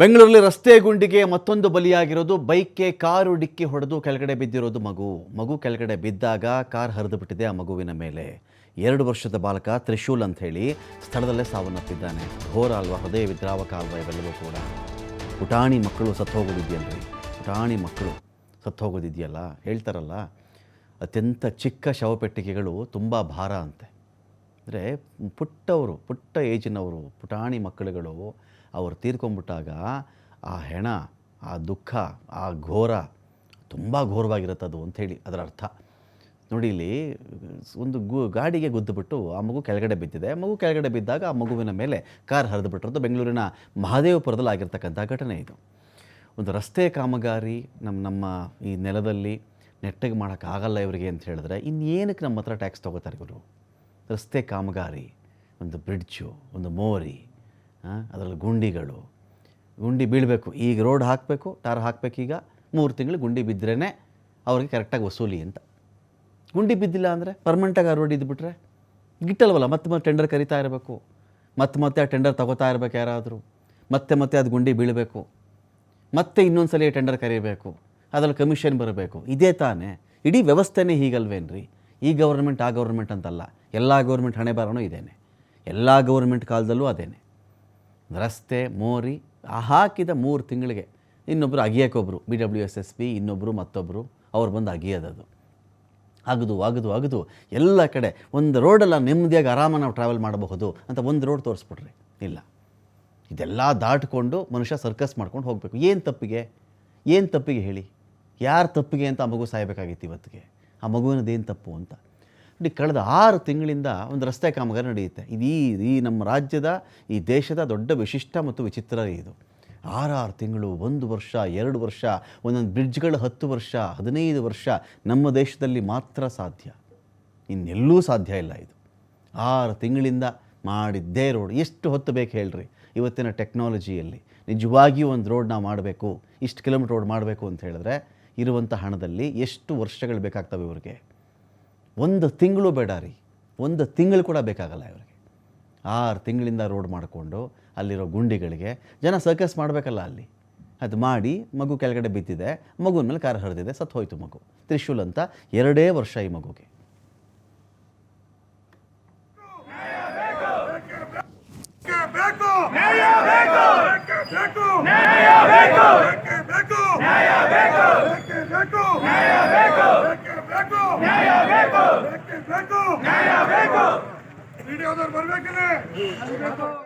ಬೆಂಗಳೂರಲ್ಲಿ ರಸ್ತೆ ಗುಂಡಿಗೆ ಮತ್ತೊಂದು ಬಲಿಯಾಗಿರೋದು. ಬೈಕ್ಗೆ ಕಾರು ಡಿಕ್ಕಿ ಹೊಡೆದು ಕೆಳಗಡೆ ಬಿದ್ದಿರೋದು ಮಗು. ಮಗು ಕೆಳಗಡೆ ಬಿದ್ದಾಗ ಕಾರ್ ಹರಿದು ಬಿಟ್ಟಿದೆ ಆ ಮಗುವಿನ ಮೇಲೆ. ಎರಡು ವರ್ಷದ ಬಾಲಕ ತ್ರಿಶೂಲ್ ಅಂತ ಹೇಳಿ ಸ್ಥಳದಲ್ಲೇ ಸಾವನ್ನಪ್ಪಿದ್ದಾನೆ. ಘೋರ ಅಲ್ವಾ? ಹೃದಯ ವಿದ್ರಾವಕ ಅಲ್ವಾ ಇವೆಲ್ಲವೂ ಕೂಡ? ಪುಟಾಣಿ ಮಕ್ಕಳು ಸತ್ತು ಹೋಗೋದಿದೆಯಲ್ರಿ ಪುಟಾಣಿ ಮಕ್ಕಳು ಸತ್ತು ಹೋಗೋದಿದೆಯಲ್ಲ ಹೇಳ್ತಾರಲ್ಲ, ಅತ್ಯಂತ ಚಿಕ್ಕ ಶವಪೆಟ್ಟಿಗೆಗಳು ತುಂಬ ಭಾರ ಅಂತೆ. ಅಂದರೆ ಪುಟ್ಟವರು, ಪುಟ್ಟ ಏಜಿನವರು, ಪುಟಾಣಿ ಮಕ್ಕಳುಗಳು ಅವರು ತೀರ್ಕೊಂಡ್ಬಿಟ್ಟಾಗ ಆ ಹೆಣ, ಆ ದುಃಖ, ಆ ಘೋರ ತುಂಬ ಘೋರವಾಗಿರುತ್ತೆ ಅದು ಅಂಥೇಳಿ ಅದರ ಅರ್ಥ. ನೋಡಿ ಇಲ್ಲಿ ಒಂದು ಗು, ಗಾಡಿಗೆ ಗುದ್ದುಬಿಟ್ಟು ಆ ಮಗು ಕೆಳಗಡೆ ಬಿದ್ದಿದೆ. ಮಗು ಕೆಳಗಡೆ ಬಿದ್ದಾಗ ಆ ಮಗುವಿನ ಮೇಲೆ ಕಾರ್ ಹರಿದು ಬಿಟ್ಟಿರೋದು ಬೆಂಗಳೂರಿನ ಮಹಾದೇವಪುರದಲ್ಲಿ ಆಗಿರ್ತಕ್ಕಂಥ ಘಟನೆ ಇದು. ಒಂದು ರಸ್ತೆ ಕಾಮಗಾರಿ ನಮ್ಮ ನಮ್ಮ ಈ ನೆಲದಲ್ಲಿ ನೆಟ್ಟಗೆ ಮಾಡೋಕ್ಕಾಗಲ್ಲ ಇವರಿಗೆ ಅಂತ ಹೇಳಿದ್ರೆ ಇನ್ನೇನಕ್ಕೆ ನಮ್ಮ ಹತ್ರ ಟ್ಯಾಕ್ಸ್ ತೊಗೋತಾರೆ ಇವರು ರಸ್ತೆ ಕಾಮಗಾರಿ, ಒಂದು ಬ್ರಿಡ್ಜು, ಒಂದು ಮೋರಿ ಅದರಲ್ಲಿ ಗುಂಡಿಗಳು. ಗುಂಡಿ ಬೀಳಬೇಕು. ಈಗ ರೋಡ್ ಹಾಕಬೇಕು, ಟಾರ್ ಹಾಕಬೇಕೀಗ ಮೂರು ತಿಂಗಳು ಗುಂಡಿ ಬಿದ್ದರೇ ಅವ್ರಿಗೆ ಕರೆಕ್ಟಾಗಿ ವಸೂಲಿ ಅಂತ. ಗುಂಡಿ ಬಿದ್ದಿಲ್ಲ ಅಂದರೆ ಪರ್ಮನೆಂಟಾಗಿ ಆ ರೋಡ್ ಇದ್ಬಿಟ್ರೆ ಗಿಟ್ಟಲ್ವಲ್ಲ? ಮತ್ತೆ ಮತ್ತೆ ಟೆಂಡರ್ ಕರಿತಾ ಇರಬೇಕು. ಮತ್ತೆ ಮತ್ತೆ ಆ ಟೆಂಡರ್ ತಗೋತಾ ಇರಬೇಕು ಯಾರಾದರೂ. ಮತ್ತೆ ಮತ್ತೆ ಅದು ಗುಂಡಿ ಬೀಳಬೇಕು. ಮತ್ತೆ ಇನ್ನೊಂದು ಸಲ ಟೆಂಡರ್ ಕರಿಬೇಕು. ಅದರಲ್ಲಿ ಕಮಿಷನ್ ಬರಬೇಕು. ಇದೇ ತಾನೇ. ಇಡೀ ವ್ಯವಸ್ಥೆನೇ ಹೀಗಲ್ವೇನ್ರಿ? ಈ ಗೌರ್ಮೆಂಟ್ ಆ ಗೌರ್ಮೆಂಟ್ ಅಂತಲ್ಲ. ಎಲ್ಲ ಗೌರ್ಮೆಂಟ್ ಹಣೆ ಬರನೂ ಇದೇನೆ. ಎಲ್ಲ ಗೌರ್ಮೆಂಟ್ ಕಾಲದಲ್ಲೂ ಅದೇನೆ. ರಸ್ತೆ, ಮೋರಿ, ಆ ಹಾಕಿದ ಮೂರು ತಿಂಗಳಿಗೆ ಇನ್ನೊಬ್ಬರು ಅಗಿಯೋಕ್ಕೊಬ್ಬರು B W S S P ಇನ್ನೊಬ್ಬರು ಮತ್ತೊಬ್ಬರು ಅವ್ರು ಬಂದು ಅಗಿಯೋದದು. ಅಗದು ಅಗದು ಅಗದು. ಎಲ್ಲ ಕಡೆ ಒಂದು ರೋಡೆಲ್ಲ ನೆಮ್ಮದಿಯಾಗಿ ಆರಾಮಾಗಿ ನಾವು ಟ್ರಾವೆಲ್ ಮಾಡಬಹುದು ಅಂತ ಒಂದು ರೋಡ್ ತೋರಿಸ್ಬಿಟ್ರಿ ಇಲ್ಲ. ಇದೆಲ್ಲ ದಾಟ್ಕೊಂಡು ಮನುಷ್ಯ ಸರ್ಕಸ್ ಮಾಡ್ಕೊಂಡು ಹೋಗಬೇಕು. ಏನು ತಪ್ಪಿಗೆ? ಏನು ತಪ್ಪಿಗೆ ಹೇಳಿ? ಯಾರು ತಪ್ಪಿಗೆ ಅಂತ ಆ ಮಗು ಸಾಯಬೇಕಾಗಿತ್ತು ಇವತ್ತಿಗೆ? ಆ ಮಗುವಿನದೇನು ತಪ್ಪು ಅಂತ? ನೋಡಿ ಕಳೆದ ಆರು ತಿಂಗಳಿಂದ ಒಂದು ರಸ್ತೆ ಕಾಮಗಾರಿ ನಡೆಯುತ್ತೆ. ಇದು ಈ ಈ ನಮ್ಮ ರಾಜ್ಯದ, ಈ ದೇಶದ ದೊಡ್ಡ ವಿಶಿಷ್ಟ ಮತ್ತು ವಿಚಿತ್ರ ಇದು. ಆರಾರು ತಿಂಗಳು, ಒಂದು ವರ್ಷ, ಎರಡು ವರ್ಷ, ಒಂದೊಂದು ಬ್ರಿಡ್ಜ್ಗಳು ಹತ್ತು ವರ್ಷ, ಹದಿನೈದು ವರ್ಷ ನಮ್ಮ ದೇಶದಲ್ಲಿ ಮಾತ್ರ ಸಾಧ್ಯ. ಇನ್ನೆಲ್ಲೂ ಸಾಧ್ಯ ಇಲ್ಲ ಇದು. ಆರು ತಿಂಗಳಿಂದ ಮಾಡಿದ್ದೇ ರೋಡ್. ಎಷ್ಟು ಹೊತ್ತು ಬೇಕು ಹೇಳ್ರಿ? ಇವತ್ತಿನ ಟೆಕ್ನಾಲಜಿಯಲ್ಲಿ. ನಿಜವಾಗಿಯೂ ಒಂದು ರೋಡ್ ನಾವು ಮಾಡಬೇಕು, ಇಷ್ಟು ಕಿಲೋಮೀಟ್ರ್ ರೋಡ್ ಮಾಡಬೇಕು ಅಂತ ಹೇಳಿದ್ರೆ, ಇರುವಂಥ ಹಣದಲ್ಲಿ ಎಷ್ಟು ವರ್ಷಗಳು ಬೇಕಾಗ್ತವೆ ಇವ್ರಿಗೆ? ಒಂದು ತಿಂಗಳು ಬೇಡ ರೀ. ಒಂದು ತಿಂಗಳು ಕೂಡ ಬೇಕಾಗಲ್ಲ ಇವರಿಗೆ. ಆರು ತಿಂಗಳಿಂದ ರೋಡ್ ಮಾಡಿಕೊಂಡು ಅಲ್ಲಿರೋ ಗುಂಡಿಗಳಿಗೆ ಜನ ಸರ್ಕಸ್ ಮಾಡಬೇಕಲ್ಲ ಅಲ್ಲಿ. ಅದು ಮಾಡಿ ಮಗು ಕೆಳಗಡೆ ಬಿದ್ದಿದೆ ಮಗುವಿನ ಮೇಲೆ ಕಾರ್ ಹರಿದಿದೆ, ಸತ್ತು ಹೋಯಿತು ಮಗು. ತ್ರಿಶೂಲ್ ಅಂತ ಎರಡೇ ವರ್ಷ ಈ ಮಗುಗೆ ಬೇಕು ನ್ಯಾಯ ಬೇಕು ಬೇಕು ನ್ಯಾಯ ಬೇಕು ಬೇಕು ನ್ಯಾಯ ಬೇಕು ಬೇಕು ನ್ಯಾಯ ಬೇಕು ಬೇಕು ನ್ಯಾಯ ಬೇಕು ಬೇಕು ನ್ಯಾಯ ಬೇಕು. ವಿಡಿಯೋದವ್ರು ಬರ್ಬೇಕಿಲ್ಲ